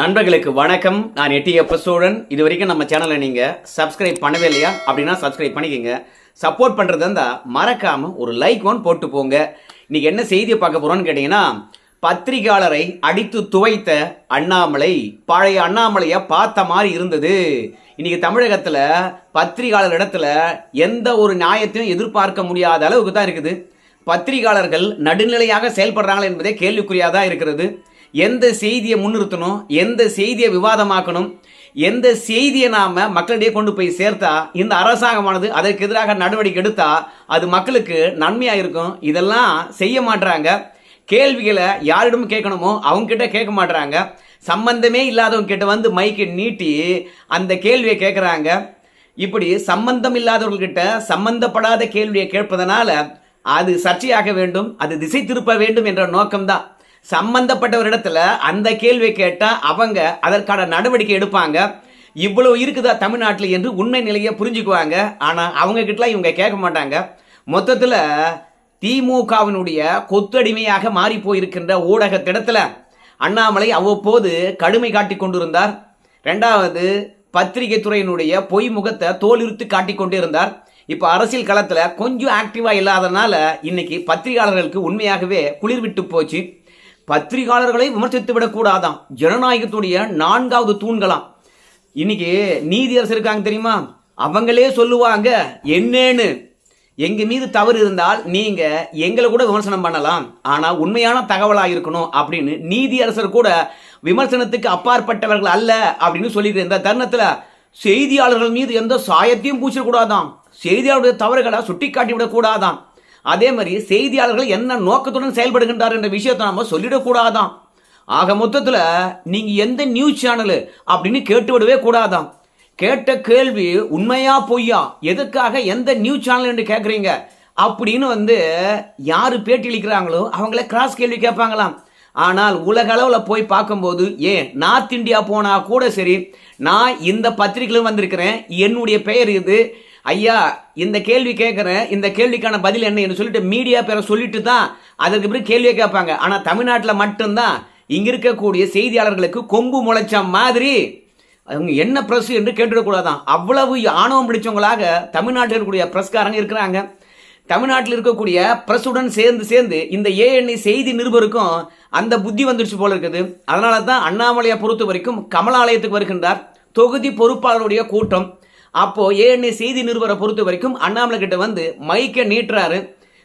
நண்பர்களுக்கு வணக்கம். நான் எட்டி சூழன். இது வரைக்கும் நம்ம சேனலை நீங்கள் சப்ஸ்கிரைப் பண்ணவே இல்லையா? அப்படின்னா சப்ஸ்கிரைப் பண்ணிக்கோங்க. சப்போர்ட் பண்ணுறது இருந்தால் மறக்காம ஒரு லைக் ஒன் போட்டு போங்க. இன்னைக்கு என்ன செய்தியை பார்க்க போகிறோன்னு கேட்டிங்கன்னா பத்திரிகையாளரை அடித்து துவைத்த அண்ணாமலை பழைய அண்ணாமலையை பார்த்த மாதிரி இருந்தது. இன்னைக்கு தமிழகத்தில் பத்திரிகையாளர் இடத்துல எந்த ஒரு நியாயத்தையும் எதிர்பார்க்க முடியாத அளவுக்கு தான் இருக்குது. பத்திரிகையாளர்கள் நடுநிலையாக செயல்படுறாங்களா என்பதே கேள்விக்குறியாக தான் இருக்கிறது. எந்த செய்தியை முன்னிறுத்தணும்? எந்த செய்தியை விவாதமாக்கணும்? எந்த செய்தியை நாம மக்களிடையே கொண்டு போய் சேர்த்தா இந்த அரசாங்கமானது அதற்கு எதிராக நடவடிக்கை எடுத்தா அது மக்களுக்கு நன்மையா இருக்கும்? இதெல்லாம் செய்ய மாட்றாங்க. கேள்விகளை யாரிடமும் கேட்கணுமோ அவங்க கிட்ட கேட்க மாட்றாங்க. சம்பந்தமே இல்லாதவங்க கிட்ட வந்து மைக்கை நீட்டி அந்த கேள்வியை கேட்குறாங்க. இப்படி சம்பந்தம் இல்லாதவர்கள்கிட்ட சம்பந்தப்படாத கேள்வியை கேட்பதனால அது சர்ச்சையாக வேண்டும் அது திசை திருப்ப வேண்டும் என்ற நோக்கம்தான். சம்பந்தப்பட்டவரிடத்துல அந்த கேள்வி கேட்டால் அவங்க அதற்கான நடவடிக்கை எடுப்பாங்க. இவ்வளவு இருக்குதா தமிழ்நாட்டில் என்று உண்மை நிலையை புரிஞ்சுக்குவாங்க. ஆனால் அவங்க கிட்டலாம் இவங்க கேட்க மாட்டாங்க. மொத்தத்தில் திமுகவினுடைய கொத்தடிமையாக மாறி போயிருக்கின்ற ஊடகத்திடத்தில் அண்ணாமலை அவ்வப்போது கடுமை காட்டி கொண்டிருந்தார். ரெண்டாவது பத்திரிகை துறையினுடைய பொய் முகத்தை தோலுரித்து காட்டிக் கொண்டிருந்தார் இப்போ அரசியல் களத்தில் கொஞ்சம் ஆக்டிவாக இல்லாதனால இன்னைக்கு பத்திரிகையாளர்களுக்கு உண்மையாகவே குளிர் விட்டு போச்சு. பத்திரிகையாளர்களை விமர்சித்து விடக்கூடாதாம் ஜனநாயகத்துடைய நான்காவது தூண்களாம். இன்னைக்கு நீதியரசர் இருக்காங்க தெரியுமா? அவங்களே சொல்லுவாங்க என்னன்னு. எங்க மீது தவறு இருந்தால் நீங்க எங்களை கூட விமர்சனம் பண்ணலாம். ஆனா உண்மையான தகவலாக இருக்கணும் அப்படின்னு நீதியரசர் கூட விமர்சனத்துக்கு அப்பாற்பட்டவர்கள் அல்ல அப்படின்னு சொல்லிட்டு இந்த தருணத்துல செய்தியாளர்கள் மீது எந்த சாயத்தையும் பூச்சிடக்கூடாதாம் செய்தியாளருடைய தவறுகளை சுட்டி காட்டி விடக்கூடாதாம் அதே மாதிரி செய்தியாளர்கள் என்ன நோக்கத்துடன் செயல்படுகின்றார் என்ற விஷயத்தை நம்ம சொல்லிடக்கூடாதான் ஆக மொத்தத்தில் நீங்கள் எந்த நியூஸ் சேனலு அப்படின்னு கேட்டு விடவே கேட்ட கேள்வி உண்மையா பொய்யா? எதுக்காக எந்த நியூஸ் சேனல் என்று கேட்குறீங்க அப்படின்னு வந்து யார் பேட்டி அளிக்கிறாங்களோ அவங்கள கிராஸ் கேள்வி கேட்பாங்களாம். ஆனால் உலக அளவில் போய் பார்க்கும்போது ஏன் நார்த் இந்தியா போனால் கூட சரி நான் இந்த பத்திரிகையிலும் வந்திருக்கிறேன் என்னுடைய பெயர் இது ஐயா இந்த கேள்வி கேட்குறேன் இந்த கேள்விக்கான பதில் என்ன என்று சொல்லிட்டு மீடியா பேரை சொல்லிட்டு தான் அதற்கு பிறகு கேள்வியை கேட்பாங்க. ஆனால் தமிழ்நாட்டில் மட்டும்தான் இங்க இருக்கக்கூடிய செய்தியாளர்களுக்கு கொம்பு முளைச்ச மாதிரி அவங்க என்ன ப்ரெஸ் என்று கேட்டுடக்கூடாதான். அவ்வளவு ஆணவம் பிடிச்சவங்களாக தமிழ்நாட்டில் இருக்கக்கூடிய ப்ரெஸ்காரங்க இருக்கிறாங்க. தமிழ்நாட்டில் இருக்கக்கூடிய பிரசுடன் சேர்ந்து சேர்ந்து இந்த ஏஎன்ஐ செய்தி நிருபருக்கும் அந்த புத்தி வந்துடுச்சு போல இருக்குது. அதனால தான் அண்ணாமலையை பொறுத்த வரைக்கும் கமலாலயத்துக்கு வருகின்றார். தொகுதி பொறுப்பாளருடைய கூட்டம். அப்போ ஏஎன்ஐ செய்தி நிருபரை பொறுத்த வரைக்கும் அண்ணாமலை கிட்ட வந்து மைக்கை நீட்டுறாரு.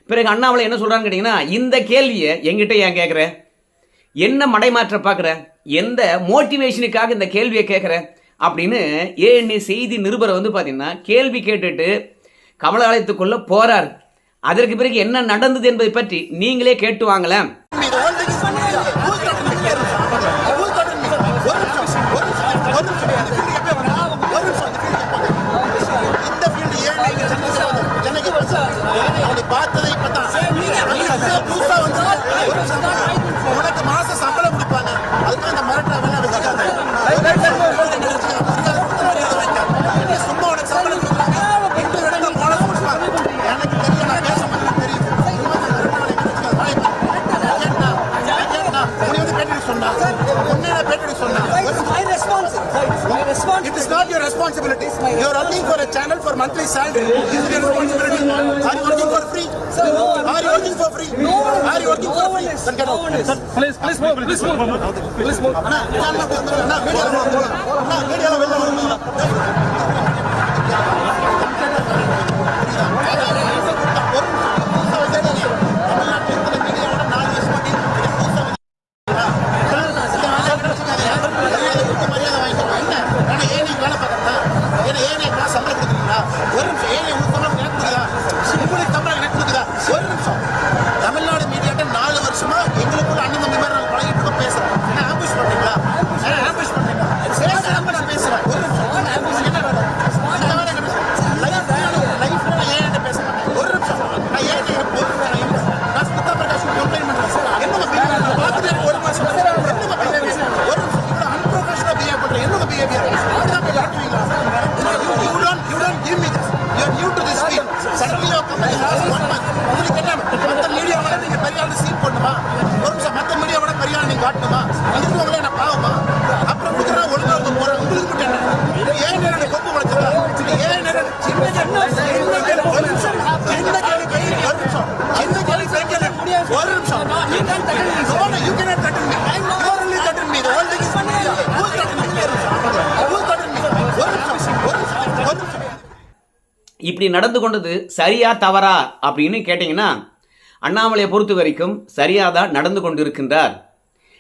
பிறகு அண்ணாமலை என்ன சொல்றான்னு கேட்டீங்கன்னா இந்த கேள்வியை எங்கிட்ட ஏன் கேட்குற என்ன மடைமாற்ற பார்க்குற எந்த மோட்டிவேஷனுக்காக இந்த கேள்வியை கேட்குற அப்படின்னு ஏஎன்ஐ செய்தி நிருபரை வந்து பார்த்தீங்கன்னா கேள்வி கேட்டுட்டு கமலாலயத்துக்குள்ள போறார். அதற்கு பிறகு என்ன நடந்தது என்பதை பற்றி நீங்களே கேட்டு வாங்களேன். புதுசா வந்து ஒரு உனக்கு மாச சம்பளம் கொடுப்பாங்க அதுக்கு அந்த மிரட்டா வேணா வச்சுக்காத சும்மா உனக்கு சம்பளம் கொடுக்குறாங்க ரெண்டு இடங்கள் கொடுப்பாங்க எனக்கு தெரியும் நான் பேச மாட்டேன் தெரியும் வேலை உன்னை வந்து பேட்டி சொன்னா உன்னை பேட்டி சொன்னா It is not your responsibility. You are running for a channel for monthly salary. free. No one Are you working for free? Then get out. Please, please move, please move. Please move. இப்படி நடந்து கொண்டது சரியா தவறா அப்படின்னு கேட்டீங்கன்னா அண்ணாமலையை பொறுத்த வரைக்கும் சரியாக தான் நடந்து கொண்டிருக்கின்றார்.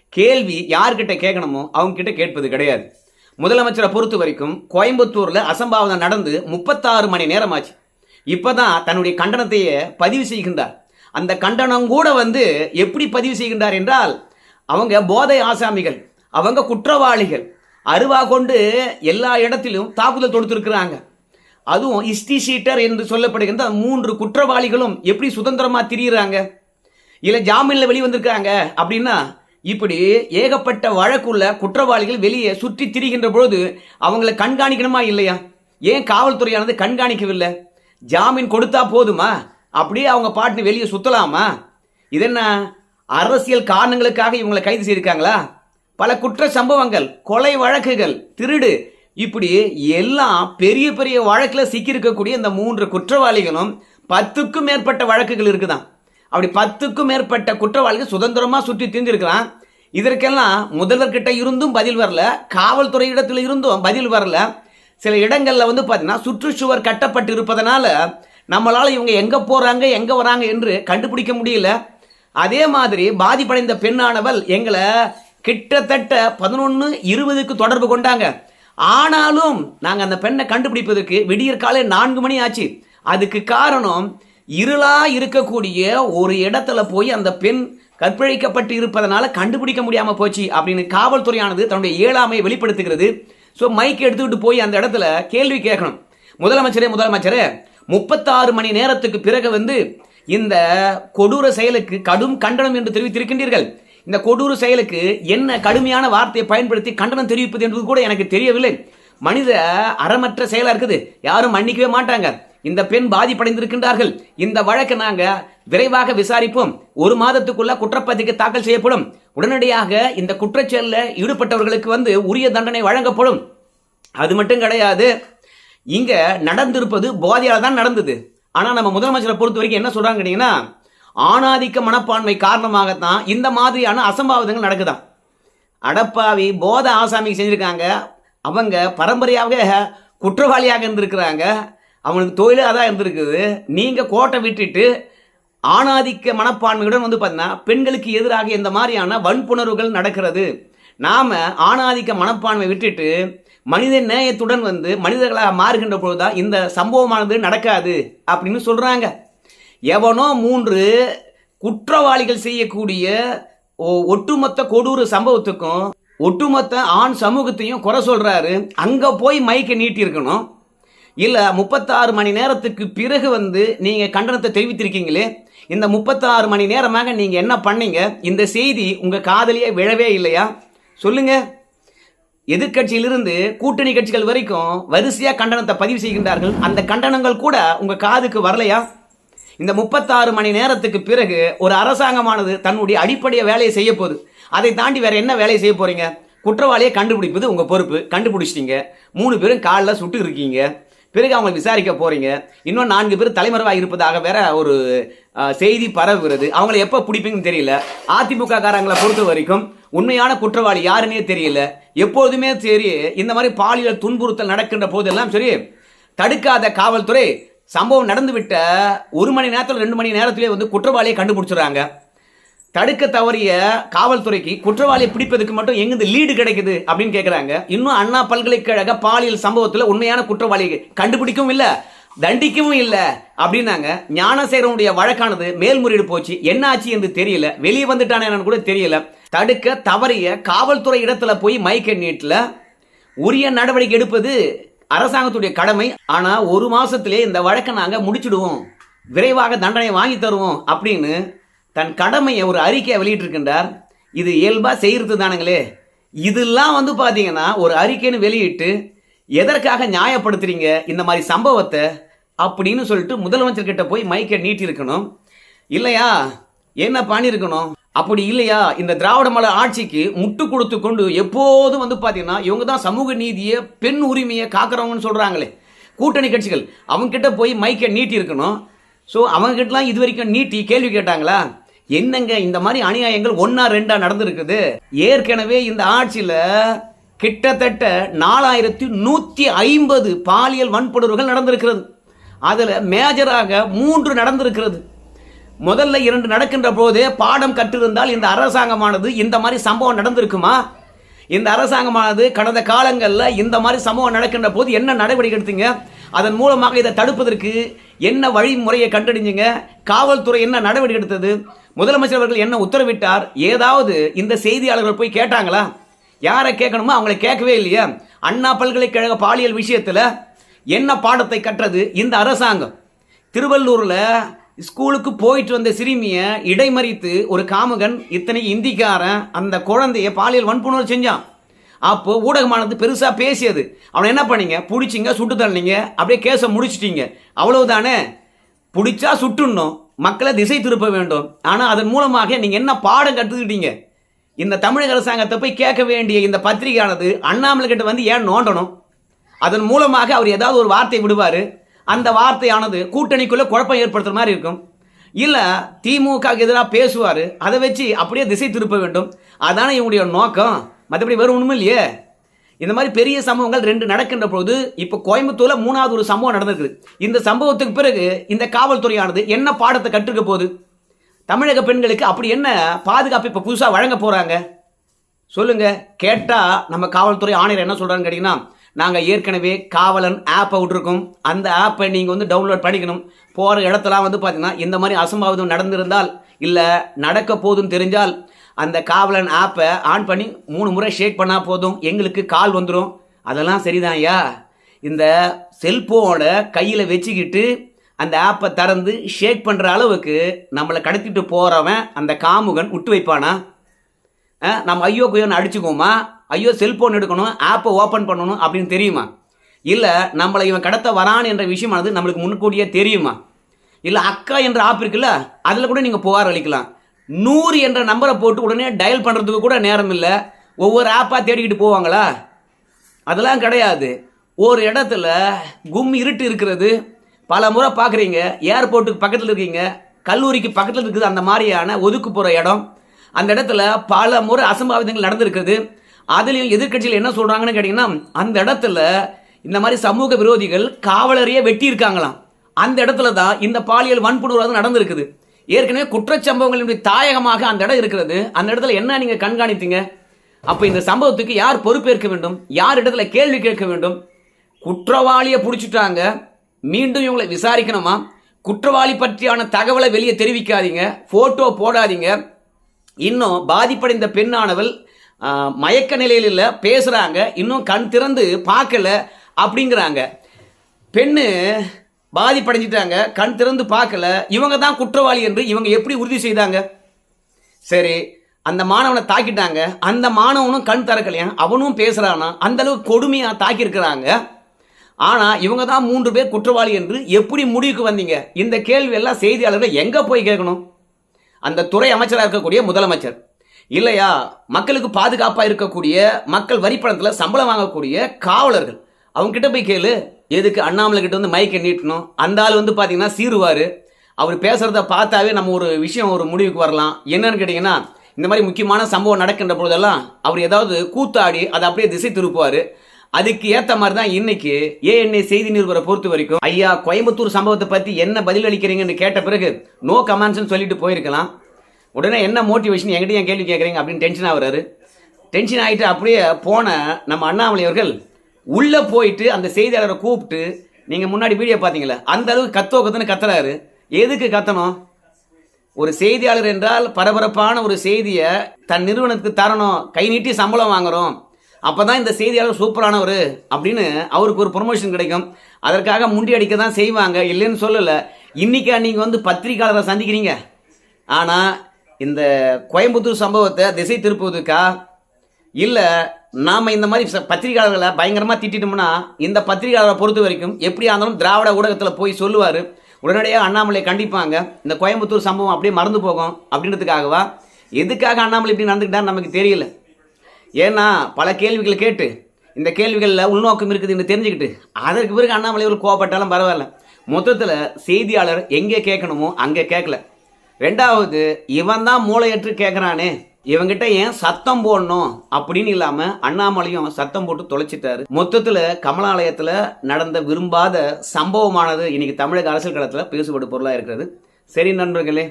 கேள்வி யார்கிட்ட கேட்கணுமோ அவங்க கிட்ட கேட்பது கிடையாது. முதலமைச்சரை பொறுத்த வரைக்கும் கோயம்புத்தூரில் அசம்பாவிதம் நடந்து முப்பத்தாறு மணி நேரம் ஆச்சு இப்போ தான் தன்னுடைய கண்டனத்தையே பதிவு செய்கின்றார். அந்த கண்டனம் கூட வந்து எப்படி பதிவு செய்கின்றார் என்றால் அவங்க போதை ஆசாமிகள் அவங்க குற்றவாளிகள் அருவா கொண்டு எல்லா இடத்திலும் தாக்குதல் தொடுத்திருக்கிறாங்க. அதுவும் இஸ்டி ஷீட்டர் என்று சொல்லப்படுகின்ற மூன்று குற்றவாளிகளும் எப்படி சுதந்திரமாக திரியுறாங்க? இல்லை ஜாமீனில் வெளிவந்திருக்காங்க அப்படின்னா இப்படி ஏகப்பட்ட வழக்குள்ள குற்றவாளிகள் வெளியே சுற்றி திரிகின்ற பொழுது அவங்கள கண்காணிக்கணுமா இல்லையா? ஏன் காவல்துறையானது கண்காணிக்கவில்லை? ஜாமீன் கொடுத்தா போதுமா? அப்படியே அவங்க பாட்டு வெளியே சுத்தலாமா? இதென்ன அரசியல் காரணங்களுக்காக இவங்களை கைது செய்திருக்காங்களா? பல குற்ற சம்பவங்கள் கொலை வழக்குகள் திருடு. இப்படி எல்லாம் பெரிய பெரிய வழக்கில் சிக்கியிருக்கக்கூடிய இந்த மூன்று குற்றவாளிகளும் பத்துக்கும் மேற்பட்ட வழக்குகள் இருக்குதான். அப்படி பத்துக்கும் மேற்பட்ட குற்றவாளிகள் சுதந்திரமாக சுற்றி திரிஞ்சிருக்கிறான் இதற்கெல்லாம் முதல்வர்கிட்ட இருந்தும் பதில் வரல. காவல்துறை இடத்துல இருந்தும் பதில் வரல. சில இடங்களில் வந்து பார்த்தீங்கன்னா சுற்றுச்சுவர் கட்டப்பட்டு இருப்பதனால நம்மளால் இவங்க எங்கே போகிறாங்க எங்கே வராங்க என்று கண்டுபிடிக்க முடியல. அதே மாதிரி பாதிப்படைந்த பெண்ணானவள் எங்களை கிட்டத்தட்ட பதினொன்று இருபதுக்கு தொடர்பு கொண்டாங்க. ஆனாலும் நாங்கள் அந்த பெண்ணை கண்டுபிடிப்பதற்கு விடியற் காலை நான்கு மணி ஆச்சு. அதுக்கு காரணம் இருளா இருக்கக்கூடிய ஒரு இடத்துல போய் அந்த பெண் கற்பழிக்கப்பட்டு இருப்பதனால கண்டுபிடிக்க முடியாமல் போச்சு அப்படின்னு காவல்துறையானது தன்னுடைய இயலாமையை வெளிப்படுத்துகிறது. ஸோ மைக் எடுத்துக்கிட்டு போய் அந்த இடத்துல கேள்வி கேட்கணும். முதலமைச்சரே முதலமைச்சரே முப்பத்தாறு மணி நேரத்துக்கு பிறகு வந்து இந்த கொடூர செயலுக்கு கடும் கண்டனம் என்று தெரிவித்திருக்கின்றீர்கள். இந்த கொடூர செயலுக்கு என்ன கடுமையான வார்த்தையை பயன்படுத்தி கண்டனம் தெரிவிப்பது என்பது கூட எனக்கு தெரியவில்லை. மனித அறமற்ற செயலாக இருக்குது. யாரும் மன்னிக்கவே மாட்டாங்க. இந்த பெண் பாதிப்படைந்திருக்கின்றார்கள். இந்த வழக்கை நாங்க விரைவாக விசாரிப்போம். ஒரு மாதத்துக்குள்ள குற்றப்பத்திரிகை தாக்கல் செய்யப்படும். உடனடியாக இந்த குற்றச்செயலில் ஈடுபட்டவர்களுக்கு வந்து உரிய தண்டனை வழங்கப்படும். அது மட்டும் கிடையாது இங்க நடந்திருப்பது போதையால தான் நடந்தது. ஆனா நம்ம முதலமைச்சரை பொறுத்த வரைக்கும் என்ன சொல்றாங்க கேட்டீங்கன்னா ஆணாதிக்க மனப்பான்மை காரணமாகத்தான் இந்த மாதிரியான அசம்பாவிதங்கள் நடக்குதான் அடப்பாவி போத ஆசாமி செஞ்சிருக்காங்க. அவங்க பரம்பரையாக குற்றவாளியாக இருந்திருக்கிறாங்க. அவனுக்கு தொழிலே அதான் இருந்திருக்குது. நீங்கள் கோட்டை விட்டுட்டு ஆணாதிக்க மனப்பான்மையுடன் வந்து பார்த்தீங்கன்னா பெண்களுக்கு எதிராக இந்த மாதிரியான வன்புணர்வுகள் நடக்கிறது. நாம் ஆணாதிக்க மனப்பான்மை விட்டுட்டு மனித நேயத்துடன் வந்து மனிதர்களாக மாறுகின்ற பொழுதுதான் இந்த சம்பவமானது நடக்காது அப்படின்னு சொல்கிறாங்க எவனோ மூன்று குற்றவாளிகள் செய்யக்கூடிய ஒ- ஒட்டுமொத்த கொடூர சம்பவத்துக்கும் ஒட்டுமொத்த ஆண் சமூகத்தையும் குறை சொல்கிறாரு அங்கே போய் மைக்கை நீட்டியிருக்கணும். இல்லை முப்பத்தாறு மணி நேரத்துக்கு பிறகு வந்து நீங்கள் கண்டனத்தை தெரிவித்திருக்கீங்களே? இந்த முப்பத்தாறு மணி நேரமாக நீங்கள் என்ன பண்ணீங்க? இந்த செய்தி உங்கள் காதலியே விழவே இல்லையா? சொல்லுங்க. எதிர்க்கட்சியிலிருந்து கூட்டணி கட்சிகள் வரைக்கும் வரிசையாக கண்டனத்தை பதிவு செய்கின்றார்கள். அந்த கண்டனங்கள் கூட உங்கள் காதுக்கு வரலையா? இந்த முப்பத்தாறு மணி நேரத்துக்கு பிறகு ஒரு அரசாங்கமானது தன்னுடைய அடிப்படை வேலையை செய்ய போகுது. அதை தாண்டி வேற என்ன வேலையை செய்ய போறீங்க? குற்றவாளியை கண்டுபிடிப்பது உங்கள் பொறுப்பு. கண்டுபிடிச்சிட்டீங்க. மூணு பேரும் காலில் சுட்டு இருக்கீங்க. பிறகு அவங்க விசாரிக்க போறீங்க. இன்னும் நான்கு பேர் தலைமறைவாக இருப்பதாக வேற ஒரு செய்தி பரவுகிறது. அவங்கள எப்போ பிடிப்பீங்கன்னு தெரியல. அதிமுக காரங்களை பொறுத்த வரைக்கும் உண்மையான குற்றவாளி யாருன்னே தெரியல. எப்போதுமே சரி இந்த மாதிரி பாலியல் துன்புறுத்தல் நடக்கின்ற போதெல்லாம் சரி தடுக்காத காவல்துறை சம்பவம் நடந்துவிட்ட ஒரு மணி நேரத்தில் ரெண்டு மணி நேரத்திலே வந்து குற்றவாளியை கண்டுபிடிச்சிடுறாங்க. தடுக்க தவறிய காவல்துறைக்கு குற்றவாளியை பிடிப்பதற்கு மட்டும் எங்கிருந்து லீடு கிடைக்குது அப்படின்னு கேட்குறாங்க இன்னும் அண்ணா பல்கலைக்கழக பாலியல் சம்பவத்தில் உண்மையான குற்றவாளியை கண்டுபிடிக்கவும் இல்லை தண்டிக்கவும் இல்லை அப்படின்னாங்க. ஞானசேகரனுடைய வழக்கானது மேல்முறையீடு போச்சு. என்ன ஆச்சு என்று தெரியல. வெளியே வந்துட்டானே என்னன்னு கூட தெரியல. தடுக்க தவறிய காவல்துறை இடத்துல போய் மைக்க நீட்டில் உரிய நடவடிக்கை எடுப்பது அரசாங்கத்துடைய கடமை. ஆனால் ஒரு மாதத்திலே இந்த வழக்கை நாங்கள் முடிச்சிடுவோம். விரைவாக தண்டனை வாங்கி தருவோம் அப்படின்னு தன் கடமையை ஒரு அறிக்கையை வெளியிட்டிருக்கின்றார். இது இயல்பாக செய்கிறது தானுங்களே. இதெல்லாம் வந்து பார்த்தீங்கன்னா ஒரு அறிக்கைன்னு வெளியிட்டு எதற்காக நியாயப்படுத்துறீங்க இந்த மாதிரி சம்பவத்தை அப்படின்னு சொல்லிட்டு முதலமைச்சர் கிட்ட போய் மைக்கை நீட்டியிருக்கணும். இல்லையா? என்ன பண்ணியிருக்கணும்? அப்படி இல்லையா? இந்த திராவிட மலர் ஆட்சிக்கு முட்டு கொடுத்து கொண்டு எப்போதும் வந்து பார்த்தீங்கன்னா இவங்க தான் சமூக நீதியை பெண் உரிமையை காக்குறவங்கன்னு சொல்கிறாங்களே கூட்டணி கட்சிகள் அவங்க கிட்ட போய் மைக்கை நீட்டியிருக்கணும். ஸோ அவங்ககிட்டலாம் இது வரைக்கும் நீட்டி கேள்வி கேட்டாங்களா? என்னங்க இந்த மாதிரி அநியாயங்கள் ஒன்றா ரெண்டா நடந்திருக்குது? ஏற்கனவே இந்த ஆட்சியில் கிட்டத்தட்ட நாலாயிரத்தி நூற்றி ஐம்பது பாலியல் வன்புணர்வுகள் நடந்திருக்கிறது. அதில் மேஜராக மூன்று நடந்திருக்கிறது. முதல்ல இரண்டு நடக்கின்ற போதே பாடம் கற்றிருந்தால் இந்த அரசாங்கமானது இந்த மாதிரி சம்பவம் நடந்திருக்குமா? இந்த அரசாங்கமானது கடந்த காலங்களில் இந்த மாதிரி சமூகம் நடக்கின்ற போது என்ன நடவடிக்கை எடுத்தீங்க? அதன் மூலமாக இதை தடுப்பதற்கு என்ன வழிமுறையை கண்டறிஞ்சிங்க? காவல்துறை என்ன நடவடிக்கை எடுத்தது? முதலமைச்சர் அவர்கள் என்ன உத்தரவிட்டார்? ஏதாவது இந்த செய்தியாளர்கள் போய் கேட்டாங்களா? யாரை கேட்கணுமோ அவங்கள கேட்கவே இல்லையா. அண்ணா பல்கலைக்கழக பாலியல் விஷயத்தில் என்ன பாடத்தை கற்றது இந்த அரசாங்கம்? திருவள்ளூரில் ஸ்கூலுக்கு போயிட்டு வந்த சிறுமியை இடைமறித்து ஒரு காமுகன் இத்தனை இந்திக்காரன் அந்த குழந்தைய பாலியல் வன்புணர்வு செஞ்சான். அப்போ ஊடகமானது பெருசாக பேசியது. அவனை என்ன பண்ணீங்க? பிடிச்சிங்க சுட்டு தள்ளினீங்க. அப்படியே கேஸை முடிச்சிட்டீங்க. அவ்வளவுதானே? பிடிச்சா சுட்டுணும். மக்களை திசை திருப்ப வேண்டும். ஆனால் அதன் மூலமாக நீங்கள் என்ன பாடம் கற்றுக்கிட்டீங்க? இந்த தமிழக அரசாங்கத்தை போய் கேட்க வேண்டிய இந்த பத்திரிகையானது அண்ணாமலை கிட்ட வந்து ஏன் நோண்டணும்? அதன் மூலமாக அவர் ஏதாவது ஒரு வார்த்தை விடுவார். அந்த வார்த்தையானது கூட்டணிக்குள்ளே குழப்பம் ஏற்படுத்துற மாதிரி இருக்கும். இல்லை திமுக எதிராக பேசுவார் அதை வச்சு அப்படியே திசை திருப்ப வேண்டும். அதானே இவங்களுடைய நோக்கம். மற்றபடி வேறு ஒன்றும் இல்லையே. இந்த மாதிரி பெரிய சம்பவங்கள் ரெண்டு நடக்கின்ற பொழுது இப்போ கோயம்புத்தூரில் மூணாவது ஒரு சம்பவம் நடந்திருக்குது. இந்த சம்பவத்துக்கு பிறகு இந்த காவல்துறையானது என்ன பாடத்தை கற்றுக்க போகுது? தமிழக பெண்களுக்கு அப்படி என்ன பாதுகாப்பு இப்போ புதுசாக வழங்க போகிறாங்க சொல்லுங்க. கேட்டால் நம்ம காவல்துறை ஆணையர் என்ன சொல்கிறாங்கன்னு கேட்டிங்கன்னா நாங்கள் ஏற்கனவே காவலன் ஆப்பை விட்ருக்கோம் அந்த ஆப்பை நீங்கள் வந்து டவுன்லோட் பண்ணிக்கணும். போகிற இடத்தெல்லாம் வந்து பார்த்தீங்கன்னா இந்த மாதிரி அசம்பாவிதம் நடந்திருந்தால் இல்லை நடக்க போதுன்னு தெரிஞ்சால் அந்த காவலன் ஆப்பை ஆன் பண்ணி மூணு முறை ஷேக் பண்ணால் போதும். எங்களுக்கு கால் வந்துடும் அதெல்லாம் சரிதான் ஐயா. இந்த செல்ஃபோனை கையில் வச்சுக்கிட்டு அந்த ஆப்பை திறந்து ஷேக் பண்ணுற அளவுக்கு நம்மளை கடத்திட்டு போகிறவன் அந்த காமுகன் விட்டு வைப்பானா? நம்ம ஐயோ குயோன்னு அடிச்சுக்குவோமா? ஐயோ செல்போன் எடுக்கணும் ஆப்பை ஓப்பன் பண்ணணும் அப்படின்னு தெரியுமா? இல்லை நம்மளை இவன் கடத்த வரான் என்ற விஷயமானது நம்மளுக்கு முன்கூட்டியே தெரியுமா? இல்லை அக்கா என்ற ஆப் இருக்குல்ல அதில் கூட நீங்கள் புகார் அளிக்கலாம். நூறு என்ற நம்பரை போட்டு உடனே டயல் பண்ணுறதுக்கு கூட நேரம் இல்லை. ஒவ்வொரு ஆப்பாக தேடிக்கிட்டு போவாங்களா? அதெல்லாம் கிடையாது. ஒரு இடத்துல கும் இருட்டு இருக்கிறது. பல முறை பார்க்குறீங்க ஏர்போர்ட்டுக்கு பக்கத்தில் இருக்கீங்க கல்லூரிக்கு பக்கத்தில் இருக்குது அந்த மாதிரியான ஒதுக்கு போகிற இடம். அந்த இடத்துல பல முறை அசம்பாவிதங்கள் நடந்திருக்குது அதுலேயும் எதிர்க்கட்சியில் என்ன சொல்கிறாங்கன்னு கேட்டிங்கன்னா அந்த இடத்துல இந்த மாதிரி சமூக விரோதிகள் காவலரையே வெட்டியிருக்காங்களாம். அந்த இடத்துல தான் இந்த பாலியல் வன்புணர்வு நடந்திருக்குது. ஏற்கனவே குற்றச்சம்பவங்களினுடைய தாயகமாக அந்த இடம் இருக்கிறது. அந்த இடத்துல என்ன நீங்கள் கண்காணித்தீங்க அப்போ இந்த சம்பவத்துக்கு யார் பொறுப்பேற்க வேண்டும்? யார் இடத்துல கேள்வி கேட்க வேண்டும்? குற்றவாளியை பிடிச்சிட்டாங்க. மீண்டும் இவங்களை விசாரிக்கணுமா? குற்றவாளி பற்றியான தகவலை வெளியே தெரிவிக்காதீங்க. ஃபோட்டோ போடாதீங்க. இன்னும் பாதிப்படைந்த பெண்ணானவள் மயக்க நிலையில் இல்லை பேசுகிறாங்க இன்னும் கண் திறந்து பார்க்கல அப்படிங்கிறாங்க. பெண்ணு பாதிப்படைஞ்சிட்டாங்க கண் திறந்து பார்க்கல. இவங்க தான் குற்றவாளி என்று இவங்க எப்படி உறுதி செய்தாங்க? சரி அந்த மாணவனை தாக்கிட்டாங்க. அந்த மாணவனும் கண் திறக்கலையா? அவனும் பேசுகிறானா அந்த அளவுக்கு தாக்கியிருக்கிறாங்க. ஆனால் இவங்க தான் மூன்று பேர் குற்றவாளி என்று எப்படி முடிவுக்கு வந்தீங்க? இந்த கேள்வி எல்லாம் செய்தியாளர்கள் எங்கே போய் கேட்கணும்? அந்த துறை அமைச்சராக இருக்கக்கூடிய முதலமைச்சர். இல்லையா? மக்களுக்கு பாதுகாப்பாக இருக்கக்கூடிய மக்கள் வரிப்பணத்தில் சம்பளம் வாங்கக்கூடிய காவலர்கள். அவங்க கிட்ட போய் கேளு. எதுக்கு அண்ணாமலை கிட்ட வந்து மைக்கை நீட்டணும்? அந்த ஆள் வந்து பார்த்தீங்கன்னா சீருவார். அவர் பேசுகிறத பார்த்தாவே நம்ம ஒரு விஷயம் ஒரு முடிவுக்கு வரலாம். என்னன்னு கேட்டிங்கன்னா இந்த மாதிரி முக்கியமான சம்பவம் நடக்கின்ற பொழுதெல்லாம் அவர் ஏதாவது கூத்தாடி அதை அப்படியே திசை திருப்புவார். அதுக்கு ஏற்ற மாதிரி தான் இன்னைக்கு ஏஎன்ஏ செய்தி நிருபரை பொறுத்த வரைக்கும் ஐயா கோயம்புத்தூர் சம்பவத்தை பற்றி என்ன பதில் அளிக்கிறீங்கன்னு கேட்ட பிறகு நோ கமெண்ட்ஸ்னு சொல்லிட்டு போயிருக்கலாம். உடனே என்ன மோட்டிவேஷன் என்கிட்ட ஏன் கேள்வி கேட்குறீங்க அப்படின்னு டென்ஷன் ஆகுறாரு. டென்ஷன் ஆகிட்டு அப்படியே போன நம்ம அண்ணாமலை அவர்கள் உள்ளே போயிட்டு அந்த செய்தியாளரை கூப்பிட்டு நீங்கள் முன்னாடி வீடியோ பார்த்தீங்களே அந்த அளவுக்கு கத்தோ கத்துன்னு கத்துறாரு. எதுக்கு கத்தணும்? ஒரு செய்தியாளர் என்றால் பரபரப்பான ஒரு செய்தியை தன் நிறுவனத்துக்கு தரணும். கை நீட்டி சம்பளம் வாங்குறோம். அப்போ தான் இந்த செய்தியாளர் சூப்பரானவர் அப்படின்னு அவருக்கு ஒரு ப்ரொமோஷன் கிடைக்கும். அதற்காக முண்டி அடிக்க தான் செய்வாங்க. இல்லைன்னு சொல்லலை. இன்னைக்கா நீங்கள் வந்து பத்திரிகையாளரை சந்திக்கிறீங்க. ஆனால் இந்த கோயம்புத்தூர் சம்பவத்தை திசை திருப்புவதுக்கா இல்லை நாம் இந்த மாதிரி ச- பத்திரிகையாளர்களை பயங்கரமாக திட்டிட்டோம்னா இந்த பத்திரிகையாளரை பொறுத்த வரைக்கும் எப்படியா இருந்தாலும் திராவிட ஊடகத்தில் போய் சொல்லுவார். உடனடியாக அண்ணாமலை கண்டிப்பாங்க. இந்த கோயம்புத்தூர் சம்பவம் அப்படியே மறந்து போகும் அப்படின்றதுக்காகவா? எதுக்காக அண்ணாமலை இப்படி நடந்துக்கிட்டான்னு நமக்கு தெரியல. ஏன்னா பல கேள்விகள் கேட்டு இந்த கேள்விகளில் உள்நோக்கம் இருக்குதுன்னு தெரிஞ்சுக்கிட்டு அதற்கு பிறகு அண்ணாமலை கோவப்பட்டாலும் பரவாயில்ல. மொத்தத்தில் செய்தியாளர் எங்கே கேட்கணுமோ அங்கே கேட்கல. ரெண்டாவது இவன் தான் மூளையற்று கேட்குறானே இவங்கிட்ட ஏன் சத்தம் போடணும் அப்படின்னு இல்லாமல் அண்ணாமலையும் சத்தம் போட்டு தொலைச்சிட்டாரு. மொத்தத்தில் கமலாலயத்தில் நடந்த விரும்பாத சம்பவமானது இன்னைக்கு தமிழக அரசியல் களத்தில் பேசுபடு பொருளாக இருக்கிறது. சரி நண்பர்களே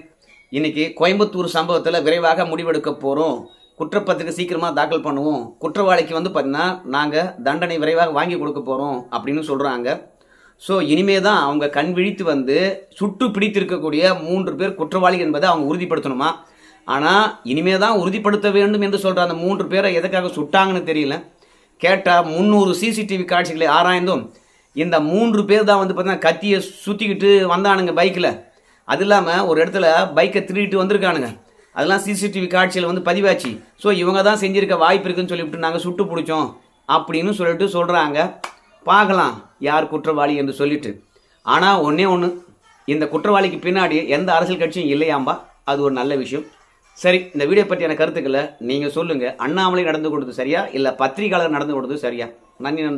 இன்னைக்கு கோயம்புத்தூர் சம்பவத்தில் விரைவாக முடிவெடுக்க போகிறோம் குற்றப்பத்திரிக்கை சீக்கிரமாக தாக்கல் பண்ணுவோம். குற்றவாளிக்கு வந்து பார்த்தீங்கன்னா நாங்கள் தண்டனை விரைவாக வாங்கி கொடுக்க போகிறோம் அப்படின்னு சொல்கிறாங்க ஸோ இனிமே தான் அவங்க கண் விழித்து வந்து சுட்டு பிடித்திருக்கக்கூடிய மூன்று பேர் குற்றவாளி என்பதை அவங்க உறுதிப்படுத்தணுமா? ஆனால் இனிமே தான் உறுதிப்படுத்த வேண்டும் என்று சொல்கிற அந்த மூன்று பேரை எதுக்காக சுட்டாங்கன்னு தெரியல. கேட்டால் முந்நூறு சிசிடிவி காட்சிகளை ஆராய்ந்தும். இந்த மூன்று பேர் தான் வந்து பார்த்தீங்கன்னா கத்தியை சுற்றிக்கிட்டு வந்தானுங்க பைக்கில். அது இல்லாமல் ஒரு இடத்துல பைக்கை திருடிட்டு வந்திருக்கானுங்க. அதெல்லாம் சிசிடிவி காட்சியில் வந்து பதிவாச்சு. ஸோ இவங்க தான் செஞ்சிருக்க வாய்ப்பு இருக்குன்னு சொல்லிவிட்டு நாங்கள் சுட்டு பிடிச்சோம் அப்படின்னு சொல்லிட்டு சொல்கிறாங்க பார்க்கலாம் யார் குற்றவாளி என்று சொல்லிட்டு. ஆனால் ஒன்றே ஒன்று இந்த குற்றவாளிக்கு பின்னாடி எந்த அரசியல் கட்சியும் இல்லையாம்பா? அது ஒரு நல்ல விஷயம். சரி இந்த வீடியோ பற்றியான கருத்துக்களை நீங்கள் சொல்லுங்கள் அண்ணாமலை நடந்து கொடுத்தது சரியா? இல்லை பத்திரிகையாளர் நடந்து கொடுத்தது சரியா? நன்றி நண்பர்களே.